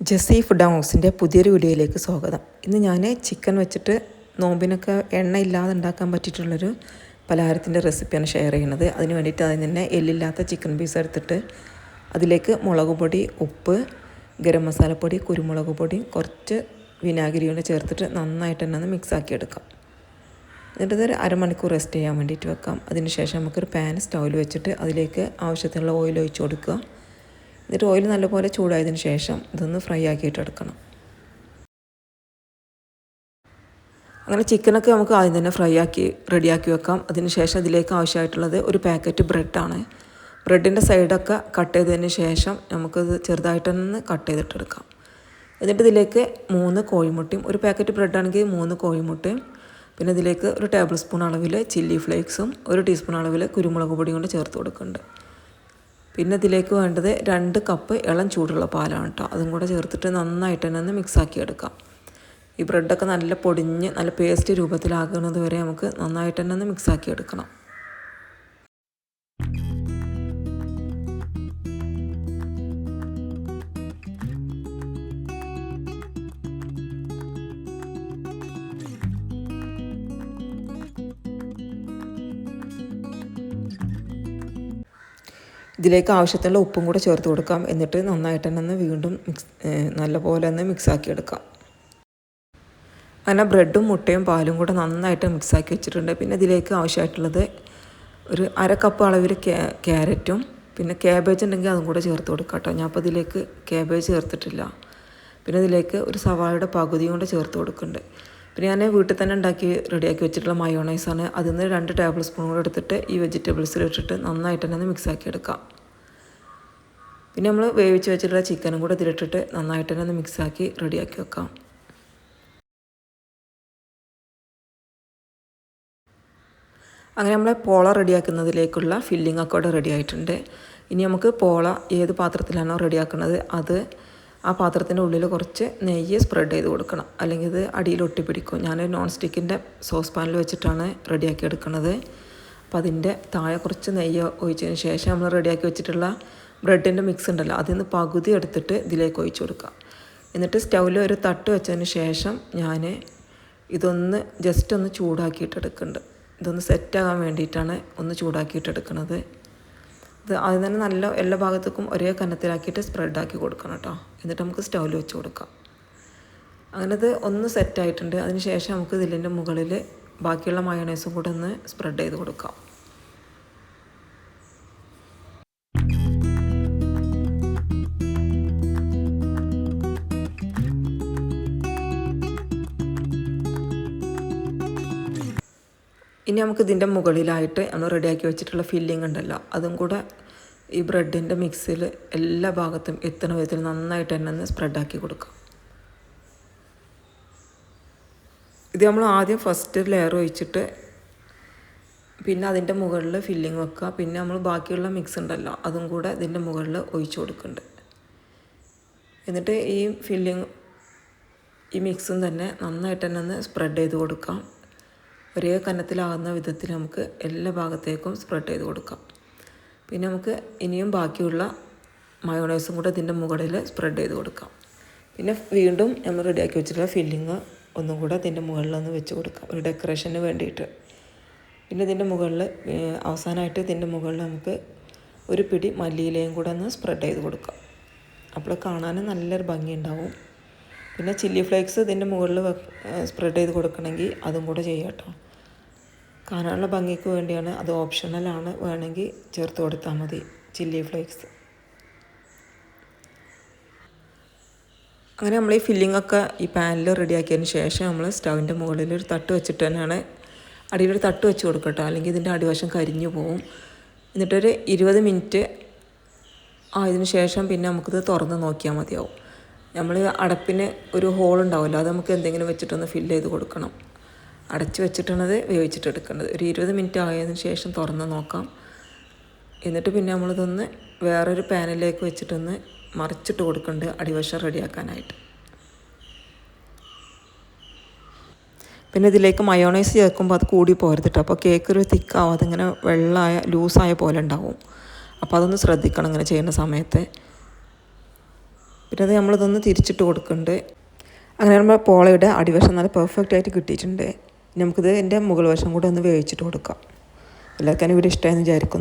Jessy food ഹൗസിന്റെ പുതിയൊരു വീഡിയോയിലേക്ക് സ്വാഗതം. ഇന്ന് ഞാൻ ചിക്കൻ വെച്ചിട്ട് നോമ്പിനൊക്കെ എണ്ണ ഇല്ലാതെ ഉണ്ടാക്കാൻ പറ്റിയിട്ടുള്ളൊരു പലഹാരത്തിന്റെ റെസിപ്പിയാണ് ഷെയർ ചെയ്യുന്നത്. അതിന് വേണ്ടിയിട്ട് അതിന് തന്നെ എല്ലില്ലാത്ത ചിക്കൻ പീസ് എടുത്തിട്ട് അതിലേക്ക് മുളക് പൊടി ഉപ്പ് ഗരം മസാലപ്പൊടി കുരുമുളക് പൊടി കുറച്ച് വിനാഗിരി കൊണ്ട് ചേർത്തിട്ട് നന്നായിട്ട് തന്നെ ഒന്ന് മിക്സ് ആക്കി എടുക്കാം എന്നിട്ട് ഇതൊരു അരമണിക്കൂർ റെസ്റ്റ് ചെയ്യാൻ വേണ്ടിയിട്ട് വെക്കാം. അതിന് ശേഷം നമുക്കൊരു പാൻ സ്റ്റൗവിൽ വെച്ചിട്ട് അതിലേക്ക് ആവശ്യത്തിനുള്ള ഓയിൽ ഒഴിച്ച് കൊടുക്കുക. എന്നിട്ട് ഓയിൽ നല്ലപോലെ ചൂടായതിന് ശേഷം ഇതൊന്ന് ഫ്രൈ ആക്കിയിട്ട് എടുക്കണം. അങ്ങനെ ചിക്കനൊക്കെ നമുക്ക് ആദ്യം തന്നെ ഫ്രൈ ആക്കി റെഡിയാക്കി വെക്കാം. അതിന് ശേഷം ഇതിലേക്ക് ആവശ്യമായിട്ടുള്ളത് ഒരു പാക്കറ്റ് ബ്രെഡാണ് ബ്രെഡിന്റെ സൈഡൊക്കെ കട്ട് ചെയ്തതിന് ശേഷം നമുക്കത് ചെറുതായിട്ടൊന്ന് കട്ട് ചെയ്തിട്ടെടുക്കാം എന്നിട്ട് ഇതിലേക്ക് മൂന്ന് കോഴിമുട്ടയും ഒരു പാക്കറ്റ് ബ്രെഡാണെങ്കിൽ മൂന്ന് കോഴിമുട്ടയും പിന്നെ ഇതിലേക്ക് ഒരു ടേബിൾ സ്പൂൺ അളവിൽ ചില്ലി ഫ്ലേക്സും ഒരു ടീസ്പൂൺ അളവിൽ കുരുമുളക് പൊടിയും കൊണ്ട് ചേർത്ത് കൊടുക്കുന്നുണ്ട്. പിന്നെ ഇതിലേക്ക് വേണ്ടത് രണ്ട് കപ്പ് ഇളം ചൂടുള്ള പാലാണ് കേട്ടോ അതും കൂടെ ചേർത്തിട്ട് നന്നായിട്ട് തന്നെ ഒന്ന് മിക്സാക്കി എടുക്കാം. ഈ ബ്രെഡൊക്കെ നല്ല പൊടിഞ്ഞ് നല്ല പേസ്റ്റ് രൂപത്തിലാകുന്നത് വരെ നമുക്ക് നന്നായിട്ട് തന്നെ ഒന്ന് മിക്സാക്കി എടുക്കണം. ഇതിലേക്ക് ആവശ്യത്തിനുള്ള ഉപ്പും കൂടെ ചേർത്ത് കൊടുക്കാം. എന്നിട്ട് നന്നായിട്ട് തന്നെ ഒന്ന് വീണ്ടും മിക്സ് നല്ലപോലെ ഒന്ന് മിക്സാക്കി എടുക്കാം. അങ്ങനെ ബ്രെഡും മുട്ടയും പാലും കൂടെ നന്നായിട്ട് മിക്സാക്കി വെച്ചിട്ടുണ്ട്. പിന്നെ ഇതിലേക്ക് ആവശ്യമായിട്ടുള്ളത് ഒരു അര കപ്പ് അളവിൽ ക്യാരറ്റും പിന്നെ ക്യാബേജ് ഉണ്ടെങ്കിൽ അതും കൂടെ ചേർത്ത് കൊടുക്കാം കേട്ടോ. ഞാൻ അപ്പോൾ ഇതിലേക്ക് ക്യാബേജ് ചേർത്തിട്ടില്ല. പിന്നെ ഇതിലേക്ക് ഒരു സവാളയുടെ പകുതിയും കൂടെ ചേർത്ത് കൊടുക്കുന്നുണ്ട്. പിന്നെ ഞാൻ വീട്ടിൽ തന്നെ ഉണ്ടാക്കി റെഡിയാക്കി വെച്ചിട്ടുള്ള മയോണൈസാണ് അതിൽ നിന്ന് രണ്ട് ടേബിൾ സ്പൂൺ കൂടെ എടുത്തിട്ട് ഈ വെജിറ്റബിൾസിൽ ഇട്ടിട്ട് നന്നായിട്ട് തന്നെ മിക്സ് ആക്കി എടുക്കാം. പിന്നെ നമ്മൾ വേവിച്ച് വെച്ചിട്ടുള്ള ചിക്കനും കൂടെ ഇതിലിട്ടിട്ട് നന്നായിട്ട് തന്നെ ഒന്ന് മിക്സാക്കി റെഡിയാക്കി വെക്കാം. അങ്ങനെ നമ്മളെ പോള റെഡിയാക്കുന്നതിലേക്കുള്ള ഫില്ലിംഗ് ഒക്കെ റെഡി ആയിട്ടുണ്ട്. ഇനി നമുക്ക് പോള ഏത് പാത്രത്തിലാണോ റെഡിയാക്കുന്നത് അത് ആ പാത്രത്തിന്റെ ഉള്ളിൽ കുറച്ച് നെയ്യ് സ്പ്രെഡ് ചെയ്ത് കൊടുക്കണം. അല്ലെങ്കിൽ ഇത് അടിയിൽ ഒട്ടിപ്പിടിക്കും. ഞാൻ നോൺ സ്റ്റിക്കിന്റെ സോസ് പാനിൽ വെച്ചിട്ടാണ് റെഡിയാക്കി എടുക്കുന്നത് അപ്പം അതിന്റെ താഴെ കുറച്ച് നെയ്യ് ഒഴിച്ചതിന് ശേഷം നമ്മൾ റെഡിയാക്കി വെച്ചിട്ടുള്ള ബ്രെഡിന്റെ മിക്സ് ഉണ്ടല്ലോ അതിൽ നിന്ന് പകുതി എടുത്തിട്ട് ഇതിലേക്ക് ഒഴിച്ചു കൊടുക്കുക. എന്നിട്ട് സ്റ്റൗവിൽ ഒരു തട്ട് വെച്ചതിന് ശേഷം ഞാൻ ഇതൊന്ന് ജസ്റ്റ് ഒന്ന് ചൂടാക്കിയിട്ടെടുക്കുന്നുണ്ട് ഇതൊന്ന് സെറ്റാകാൻ വേണ്ടിയിട്ടാണ് ഒന്ന് ചൂടാക്കിയിട്ട് എടുക്കുന്നത് ഇത് ആദ്യം തന്നെ നല്ല എല്ലാ ഭാഗത്തേക്കും ഒരേ കനത്തിലാക്കിയിട്ട് സ്പ്രെഡാക്കി കൊടുക്കണം കേട്ടോ. എന്നിട്ട് നമുക്ക് സ്റ്റൗവിൽ വെച്ച് കൊടുക്കാം. അങ്ങനെ അത് ഒന്ന് സെറ്റായിട്ടുണ്ട് അതിന് ശേഷം നമുക്ക് ഇതിലിന്റെ മുകളിൽ ബാക്കിയുള്ള മയോണൈസും കൂടെ ഒന്ന് സ്പ്രെഡ് ചെയ്ത് കൊടുക്കാം. ഇനി നമുക്ക് ഇതിന്റെ മുകളിലായിട്ട് നമ്മൾ റെഡിയാക്കി വെച്ചിട്ടുള്ള ഫില്ലിംഗ് ഉണ്ടല്ലോ. അതും കൂടെ ഈ ബ്രെഡിന്റെ മിക്സിൽ എല്ലാ ഭാഗത്തും എത്തുന്ന വിധത്തിൽ നന്നായിട്ട് തന്നെ ഒന്ന് സ്പ്രെഡാക്കി കൊടുക്കാം. ഇത് നമ്മൾ ആദ്യം ഫസ്റ്റ് ലെയർ ഒഴിച്ചിട്ട് പിന്നെ അതിന്റെ മുകളിൽ ഫില്ലിംഗ് വെക്കുക. പിന്നെ നമ്മൾ ബാക്കിയുള്ള മിക്സ് ഉണ്ടല്ലോ അതും കൂടെ ഇതിന്റെ മുകളിൽ ഒഴിച്ചു കൊടുക്കുന്നുണ്ട്. എന്നിട്ട് ഈ ഫില്ലിംഗ് ഈ മിക്സും തന്നെ നന്നായിട്ട് തന്നെ ഒന്ന് സ്പ്രെഡ് ചെയ്ത് കൊടുക്കാം. ഒരേ കനത്തിലാകുന്ന വിധത്തിൽ നമുക്ക് എല്ലാ ഭാഗത്തേക്കും സ്പ്രെഡ് ചെയ്ത് കൊടുക്കാം. പിന്നെ നമുക്ക് ഇനിയും ബാക്കിയുള്ള മയോണൈസും കൂടെ ഇതിന്റെ മുകളിൽ സ്പ്രെഡ് ചെയ്ത് കൊടുക്കാം. പിന്നെ വീണ്ടും നമ്മൾ റെഡിയാക്കി വെച്ചിട്ടുള്ള ഫില്ലിങ് ഒന്നും കൂടെ ഇതിന്റെ മുകളിലൊന്ന് വെച്ച് കൊടുക്കാം. ഒരു ഡെക്കറേഷന് വേണ്ടിയിട്ട്. പിന്നെ ഇതിന്റെ മുകളിൽ അവസാനമായിട്ട് ഇതിന്റെ മുകളിൽ നമുക്ക് ഒരു പിടി മല്ലിയിലയും കൂടെ ഒന്ന് സ്പ്രെഡ് ചെയ്ത് കൊടുക്കാം. അപ്പോൾ കാണാൻ നല്ലൊരു ഭംഗി ഉണ്ടാവും പിന്നെ ചില്ലി ഫ്ലേക്സ് ഇതിന്റെ മുകളിൽ സ്പ്രെഡ് ചെയ്ത് കൊടുക്കണമെങ്കിൽ അതും കൂടെ ചെയ്യാം കേട്ടോ. കാണാനുള്ള ഭംഗിക്ക് വേണ്ടിയാണ് അത് ഓപ്ഷണലാണ് വേണമെങ്കിൽ ചേർത്ത് കൊടുത്താൽ മതി. ചില്ലി ഫ്ലേക്സ് അങ്ങനെ നമ്മൾ ഈ ഫില്ലിംഗ് ഒക്കെ ഈ പാനിൽ റെഡിയാക്കിയതിന് ശേഷം നമ്മൾ സ്റ്റൗവിന്റെ മുകളിൽ ഒരു തട്ട് വെച്ചിട്ട് തന്നെയാണ് അടിയിലൊരു തട്ട് വെച്ച് കൊടുക്കട്ടോ അല്ലെങ്കിൽ ഇതിന്റെ അടിവശം കരിഞ്ഞു പോവും. എന്നിട്ടൊരു ഇരുപത് മിനിറ്റ് ആയതിനു ശേഷം പിന്നെ നമുക്കിത് തുറന്ന് നോക്കിയാൽ മതിയാവും. നമ്മൾ അടപ്പിന് ഒരു ഹോൾ ഉണ്ടാവുമല്ലോ അത് നമുക്ക് എന്തെങ്കിലും വെച്ചിട്ടൊന്ന് ഫില്ല് ചെയ്ത് കൊടുക്കണം. അടച്ച് വെച്ചിട്ടാണത് വേവിച്ചിട്ട് എടുക്കേണ്ടത്. ഒരു ഇരുപത് മിനിറ്റ് ആയതിനു ശേഷം തുറന്ന് നോക്കാം. എന്നിട്ട് പിന്നെ നമ്മളിതൊന്ന് വേറൊരു പാനിലേക്ക് വെച്ചിട്ടൊന്ന് മറിച്ചിട്ട് കൊടുക്കുന്നുണ്ട് അടിവശം റെഡിയാക്കാനായിട്ട്. പിന്നെ ഇതിലേക്ക് മയോണൈസ് ചേർക്കുമ്പോൾ അത് കൂടി പോരുതിട്ടോ അപ്പോൾ കേക്ക് ഒരു തിക്കാവും അതിങ്ങനെ വെള്ളമായ ലൂസായ പോലെ ഉണ്ടാവും. അപ്പോൾ അതൊന്ന് ശ്രദ്ധിക്കണം ഇങ്ങനെ ചെയ്യുന്ന സമയത്ത്. പിന്നെ അത് നമ്മളിതൊന്ന് തിരിച്ചിട്ട് കൊടുക്കുന്നുണ്ട് അങ്ങനെ നമ്മൾ പോളയുടെ അടിവശം നല്ല പെർഫെക്റ്റ് ആയിട്ട് കിട്ടിയിട്ടുണ്ട്. നമുക്കിത് എന്റെ മുകൾ വശം കൂടെ ഒന്ന് വേവിച്ചിട്ട് കൊടുക്കാം. എല്ലാവർക്കും ഇവിടെ ഇഷ്ടമായെന്ന് വിചാരിക്കുന്നു.